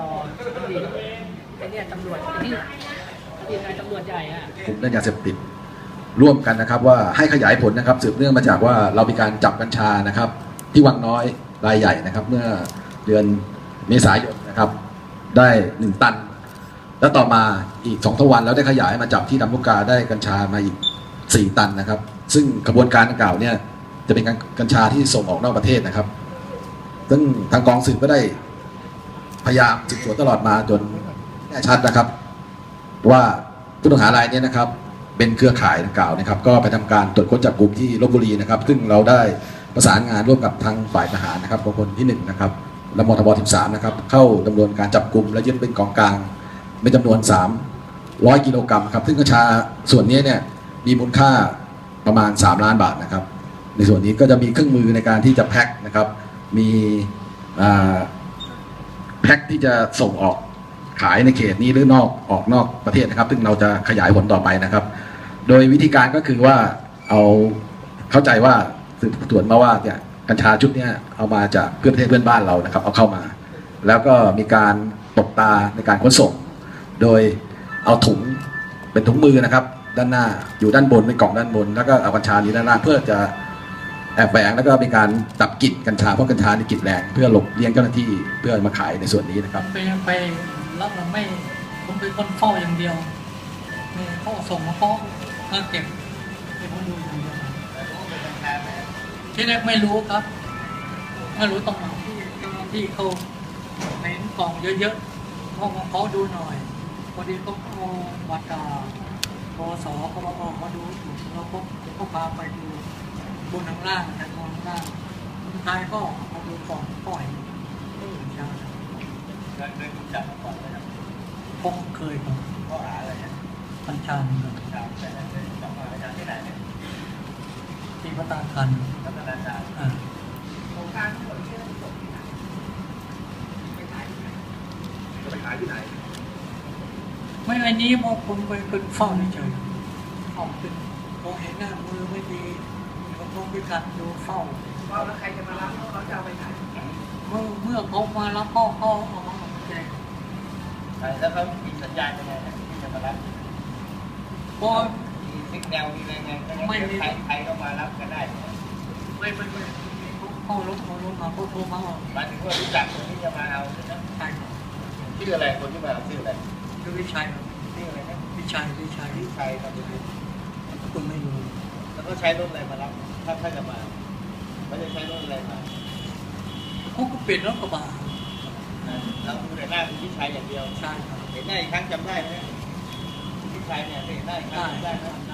รอดีไอ้เนี่ยตำรวจไอ้นี่อดีตนายตำรวจใหญ่อะกลุ่มเรื่องยาเสพติดร่วมกันนะครับว่าให้ขยายผลนะครับ สืบเนื่องมาจากว่าเรามีการจับกัญชานะครับ ที่วังน้อยรายใหญ่นะครับ เมื่อเดือนเมษายนนะครับ ได้หนึ่งตัน แล้วต่อมาอีกสองทวันแล้วได้ขยายมาจับที่ลำลูกกาได้กัญชามาอีกสี่ตันนะครับ ซึ่งกระบวนการดังกล่าวเนี่ยจะเป็นการกัญชาที่ส่งออกนอกประเทศนะครับ ซึ่งทางกองสืบก็ได้ พยายามสืบสวนตลอดมาจนแน่ชัดนะครับ ว่าผู้ต้องหารายนี้นะครับ เป็นเครือข่ายดังกล่าวนะครับ ก็ไปทำการตรวจค้นจับกลุ่มที่ลบบุรีนะครับ ซึ่งเราได้ประสานงานร่วมกับทางฝ่ายทหารนะครับกองพลที่1นะครับและมทบ13นะครับ เข้าดำเนินการจับกลุ่มและยึดเป็นของกลางเป็นจำนวน 300 กิโลกรัมครับ ซึ่งกัญชาส่วนนี้เนี่ยมีมูลค่าประมาณ 3 ล้านบาทนะครับ ในส่วนนี้ก็จะมีเครื่องมือในการที่จะแพ็คนะครับ มีอ่า แพ็คที่จะส่งออกขายในเขตนี้หรือนอกออกนอกประเทศนะครับ ซึ่งเราจะขยายผลต่อไปนะครับ โดยวิธีการก็คือว่าเอาเข้าใจว่าสืบสวนมาว่าเนี่ยกัญชาชุดเนี้ยเอามาจากเพื่อนประเทศเพื่อนบ้านเรานะครับ เอาเข้ามา แล้วก็มีการตบตาในการขนส่ง โดยเอาถุงเป็นถุงมือนะครับ ด้านหน้าอยู่ด้านบนเป็นกล่องด้านบน แล้วก็เอากัญชาอยู่ด้านล่างเพื่อจะ แอบแฝงแล้วก็มีการดับกลิ่นกัญชาเพราะกัญชาในกลิ่นแรงเพื่อหลบเลี่ยงเจ้าหน้าที่เพื่อมาขายในส่วนนี้นะครับไปไปรับเราไม่ผมเป็นคนเฝ้าอย่างเดียวนี่เขาส่งมาเขาก็เก็บเป็นคนดูอย่างเดียวที่แรกไม่รู้ครับไม่รู้ตรงไหนที่เจ้าหน้าที่เขาเห็นกล่องเยอะๆเขามาขอดูหน่อยพอดีเขาเอาบัตรปวสเขาบอกว่าเขาดูเราก็เขาพาไปดู บนข้างล่างแต่บนข้างล่างสุดท้ายก็มาดูกล่องปล่อยเออใช่เคยเคยถูกจับมาก่อนไหมครับคงเคยครับข้อหาอะไรเนี่ยพันชานี่ครับจับแต่เคยจับมาจากที่ไหนเนี่ยที่พัตตาคันพัฒนาการอ่าจะไปขายที่ไหนไม่อันนี้พอผมไปเป็นเฝ้าเฉยๆเฝ้าเป็นพอเห็นหน้ามือไม่ดี เขาต้องไปกันดูเฝ้าว่าแล้วใครจะมารับเขาจะเอาไปไหนเมื่อเมื่อเขามารับพ่อเขาเอามาแจกใช่แล้วเขามีสัญญาณยังไงที่จะมารับพอมีซิกแนวมีอะไรไงถ้างั้นไม่มีใครใครก็มารับกันได้ ไม่ไม่ไม่เขาลบเขาลบมาเขาโทรมาว่าหมายถึงว่ารู้จักคนที่จะมาเอาใช่ไหมใช่ชื่ออะไรคนที่มาเอาชื่ออะไรคือวิชัยชื่ออะไรนะวิชัยวิชัยชื่อใครครับคุณไม่รู้แล้วก็ใช้รถอะไรมารับ ถ้าถ้าจะมาเขาจะใช้รถอะไรมาเขาก็เปลี่ยนรถกระบะนะเราดูแต่หน้าคุณพี่ชัยอย่างเดียว ใช่ครับ เห็นหน้าอีกครั้งจำได้ไหมพี่ชัยเนี่ยเห็นหน้าอีกครั้งจำได้ไหมได้